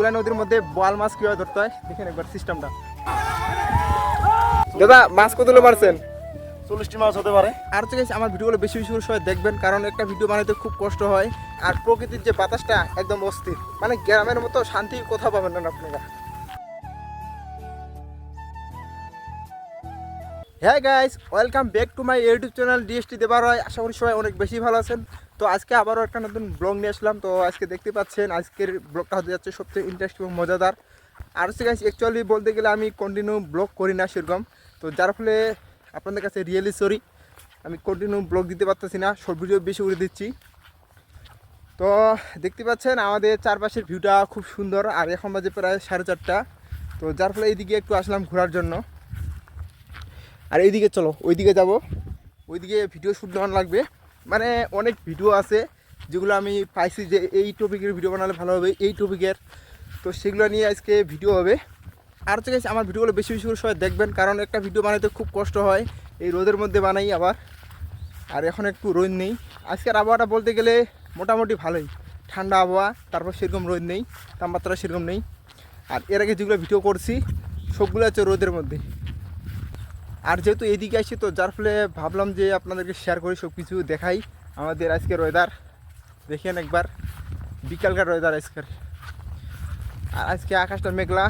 তুলা নদীর মধ্যে বোয়াল মাছ কীভাবে ধরতে হয়? দেখেন একবার সিস্টেমটা দাদা মাছ কতগুলো মারছেন? চল্লিশটি মাছ হতে পারে। আর তো গেছে আমার ভিডিওগুলো বেশি বেশি করে সবাই দেখবেন কারণ একটা ভিডিও বানাতে খুব কষ্ট হয়। আর প্রকৃতির যে বাতাসটা একদম অস্থির। মানে গ্রামের মতো শান্তি কোথাও পাবেন না আপনারা। হ্যাঁ guys welcome back to my YouTube channel DST দেবার হয় আশা করি সবাই অনেক বেশি ভালো আছেন। তো আজকে আবারও একটা নতুন ব্লগ নিয়ে আসলাম। তো আজকে দেখতে পাচ্ছেন, আজকের ব্লগটা হতে যাচ্ছে সবচেয়ে ইন্টারেস্টিং এবং মজাদার। আর হচ্ছে গাইস অ্যাকচুয়ালি বলতে গেলে আমি কন্টিনিউ ব্লগ করি না সেরকম। তো যার ফলে আপনাদের কাছে রিয়েলি সরি আমি কন্টিনিউ ব্লগ দিতে পারতেছি না শর্ট ভিডিও বেশি করে দিচ্ছি। তো দেখতে পাচ্ছেন, আমাদের চারপাশের ভিউটা খুব সুন্দর। আর এখন বাজে প্রায় সাড়ে চারটা। তো যার ফলে এইদিকে একটু আসলাম ঘোরার জন্য। আর এইদিকে চলো ওইদিকে যাব। ওইদিকে ভিডিও শ্যুট নেওয়ার লাগবে। মানে অনেক ভিডিও আছে যেগুলো আমি পাইছি যে এই টপিকের ভিডিও বানালে ভালো হবে এই টপিকের তো সেগুলো নিয়ে আজকে ভিডিও হবে। আর হচ্ছে guys, আমার ভিডিওগুলো বেশি বেশি করে সবাই দেখবেন কারণ একটা ভিডিও বানাতে খুব কষ্ট হয় এই রোদের মধ্যে বানাই আবার। আর এখন একটু রোদ নেই। আজকের আবহাওয়াটা বলতে গেলে মোটামুটি ভালোই। ঠান্ডা আবহাওয়া তারপর সেরকম রোদ নেই তাপমাত্রা সেরকম নেই। আর এর আগে যেগুলো ভিডিও করছি সবগুলো আছে রোদের মধ্যে। আর যেহেতু এদিকে আসছি, তো যার ফলে ভাবলাম যে আপনাদেরকে শেয়ার করি সব কিছু দেখাই আমাদের আজকের ওয়েদার দেখেন একবার, বিকালকার ওয়েদার আজকের। আর আজকে আকাশটা মেঘলা,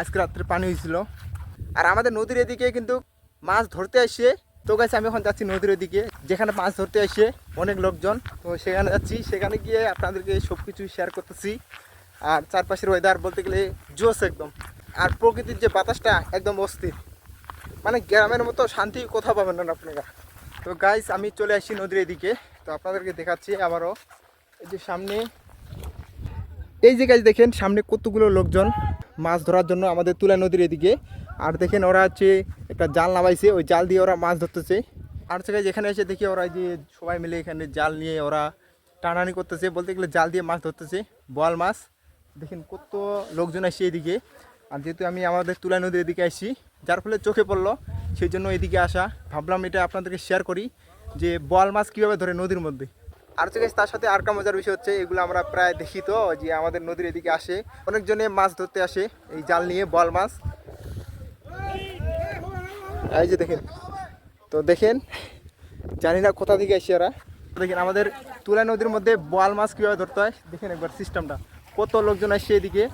আজকে রাত্রে পানি হয়েছিল। আর আমাদের নদীর এদিকে কিন্তু মাছ ধরতে আসে তো গাছ আমি এখন যাচ্ছি নদীর এদিকে, যেখানে মাছ ধরতে আসে অনেক লোকজন। তো সেখানে যাচ্ছি, সেখানে গিয়ে আপনাদেরকে সব কিছু শেয়ার করতেছি। আর চারপাশের ওয়েদার বলতে গেলে জোস একদম। আর প্রকৃতির যে বাতাসটা একদম অস্থির। মানে গ্রামের মতো শান্তি কোথাও পাবেন না আপনারা। তো গাইস আমি চলে আসি নদীর এদিকে। তো আপনাদেরকে দেখাচ্ছি আবারও। এই যে সামনে, এই যে গাছ দেখেন, সামনে কতগুলো লোকজন মাছ ধরার জন্য আমাদের তুলা নদীর এদিকে। আর দেখেন ওরা হচ্ছে একটা জাল নামাইছে, ওই জাল দিয়ে ওরা মাছ ধরতেছে। আর হচ্ছে guys, এখানে এসে দেখি ওরা যে সবাই মিলে এখানে জাল নিয়ে ওরা টানানি করতেছে। বলতে গেলে জাল দিয়ে মাছ ধরতেছে, বোয়াল মাছ। দেখেন কত লোকজন আসছে এদিকে। আর যেহেতু আমি আমাদের তুলা নদীর এদিকে আসছি যার ফলে চোখে পড়ল, সেই জন্য এদিকে আসা। ভাবলাম এটা আপনাদেরকে শেয়ার করি যে বোয়াল মাছ কীভাবে ধরে নদীর মধ্যে। আর হচ্ছে তার সাথে আর একটা মজার বিষয় হচ্ছে, এগুলো আমরা প্রায় দেখি তো, যে আমাদের নদীর এদিকে আসে, অনেকজনে মাছ ধরতে আসে, এই জাল নিয়ে বল মাছ। এই যে দেখেন, তো দেখেন, জানি না কোথা থেকে আসছে এরা। দেখেন, আমাদের তুলা নদীর মধ্যে বোয়াল মাছ কীভাবে ধরতে হয়, দেখেন একবার সিস্টেমটা কত লোকজন আসছে এদিকে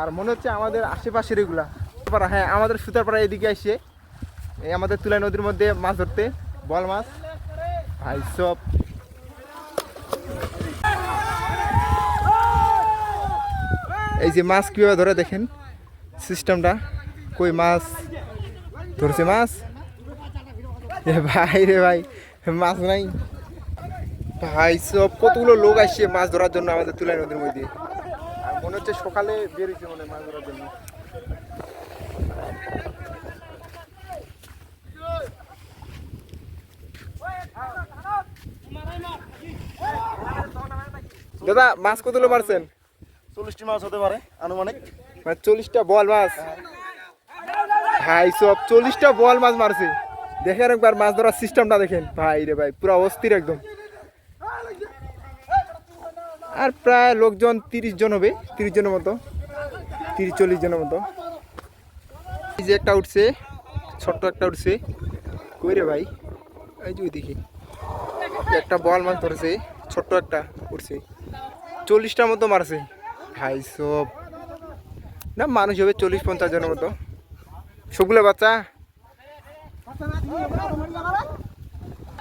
আর মনে হচ্ছে আমাদের আশেপাশের এগুলা। সুতারপাড়া, হ্যাঁ আমাদের সুতারপাড়া এদিকে আসছে এই আমাদের তুলা নদীর মধ্যে মাছ ধরতে বল মাছ। ভাই সব। এই যে মাছ কীভাবে ধরে দেখেন? সিস্টেমটা। কই মাছ? ধরছে মাছ? ভাই রে ভাই মাছ নাই। ভাই সব কতগুলো লোক আসছে মাছ ধরার জন্য আমাদের তুলাই নদীর মধ্যে। মনে হচ্ছে সকালে বেরিয়েছে মনে মাছ ধরার জন্য। দাদা মাছ কতগুলো মারছেন? চল্লিশটি মাছ হতে পারে আনুমানিক। মানে চল্লিশটা বল মাছ? ভাই সব চল্লিশটা বল মাছ মারছে। দেখেন একবার মাছ ধরার সিস্টেমটা দেখেন। ভাই রে ভাই পুরো অস্থির একদম। আর প্রায় লোকজন তিরিশ জন হবে, তিরিশ জনের মতো, তিরিশ চল্লিশ জনের মতো। এই যে একটা উঠছে, ছোট্ট একটা উঠছে। কই রে ভাই? এই যে ওইদিকে। একটা বল মাছ ধরেছে, ছোট্ট একটা উঠছে। চল্লিশটার মতো মারছে। ভাই সব। না, মানুষ হবে চল্লিশ, পঞ্চাশ জনের মতো। সবগুলো বাচ্চা?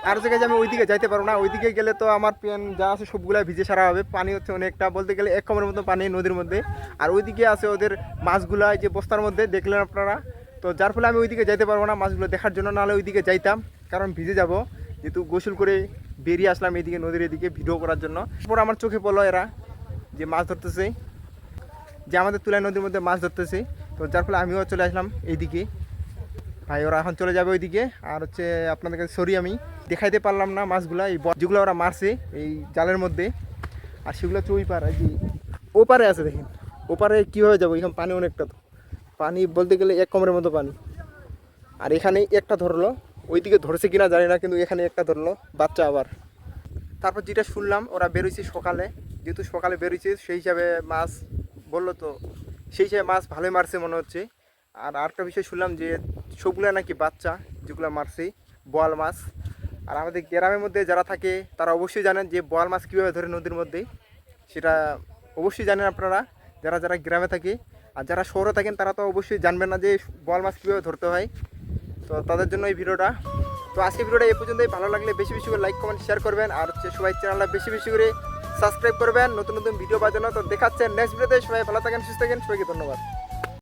আর জায়গায় আমি ওইদিকে যাইতে পারব না, ওইদিকে গেলে তো আমার প্যান যা আছে সবগুলা ভিজে সারা হবে, পানি হচ্ছে অনেকটা, বলতে গেলে এক কমের মতো পানি নদীর মধ্যে। আর ওইদিকে আছে ওদের মাছগুলা যে বস্তার মধ্যে, দেখলেন আপনারা? তো যার ফলে আমি ওইদিকে যাইতে পারব না মাছগুলো দেখার জন্য, নাহলে ওইদিকে যাইতাম, কারণ ভিজে যাব। যেহেতু গোসল করে বেরিয়ে আসলাম এইদিকে নদীর এদিকে, ভিডিও করার জন্য। তারপর আমার চোখে পড়ল এরা যে মাছ ধরতেছে, যে আমাদের তুলাই নদীর মধ্যে মাছ ধরতেছে। তো যার ফলে আমিও চলে আসলাম এইদিকে ভাই ওরা এখন চলে যাবে ওইদিকে। আর হচ্ছে আপনাদের কাছে সরি আমি, দেখাইতে পারলাম না মাছগুলা, এই যেগুলো ওরা মারছে এই জালের মধ্যে। আর সেগুলো হচ্ছে ওই পার যে ও পারে আছে দেখেন। ও পারে কীভাবে যাব? এখানে পানি অনেকটা তো। পানি বলতে গেলে এক কমের মতো পানি। আর এখানে একটা ধরলো। ওইদিকে ধরছে কিনা জানি না, কিন্তু এখানে একটা ধরলো বাচ্চা আবার। তারপর যেটা শুনলাম, ওরা বেরোইছে সকালে। যেহেতু সকালে বেরোইছে, সেই হিসাবে মাছ বলল তো, সেই হিসাবে মাছ ভালোই মারছে মনে হচ্ছে। আর আরেকটা বিষয় শুনলাম যে সবগুলো নাকি বাচ্চা, যেগুলো মারছি, বোয়াল মাছ। আর আমাদের গ্রামের মধ্যে যারা থাকে, তারা অবশ্যই জানেন যে বোয়াল মাছ কীভাবে ধরে নদীর মধ্যে। সেটা অবশ্যই জানেন আপনারা, যারা যারা গ্রামে থাকে। আর যারা শহরে থাকেন, তারা তো অবশ্যই জানবেন না যে বোয়াল মাছ কীভাবে ধরতে হয়। তো তাদের জন্য এই ভিডিওটা। তো আজকে ভিডিওটা এই পর্যন্তই। ভালো লাগলে বেশি বেশি করে লাইক কমেন্ট শেয়ার করবেন। আর হচ্ছে সবাই চ্যানেলটা বেশি বেশি করে সাবস্ক্রাইব করবেন। নতুন নতুন ভিডিও পাওয়ার জন্য তো দেখাচ্ছেন নেক্সট ভিডিওতে সবাই ভালো থাকেন, সুস্থ থাকেন। সবাইকে ধন্যবাদ।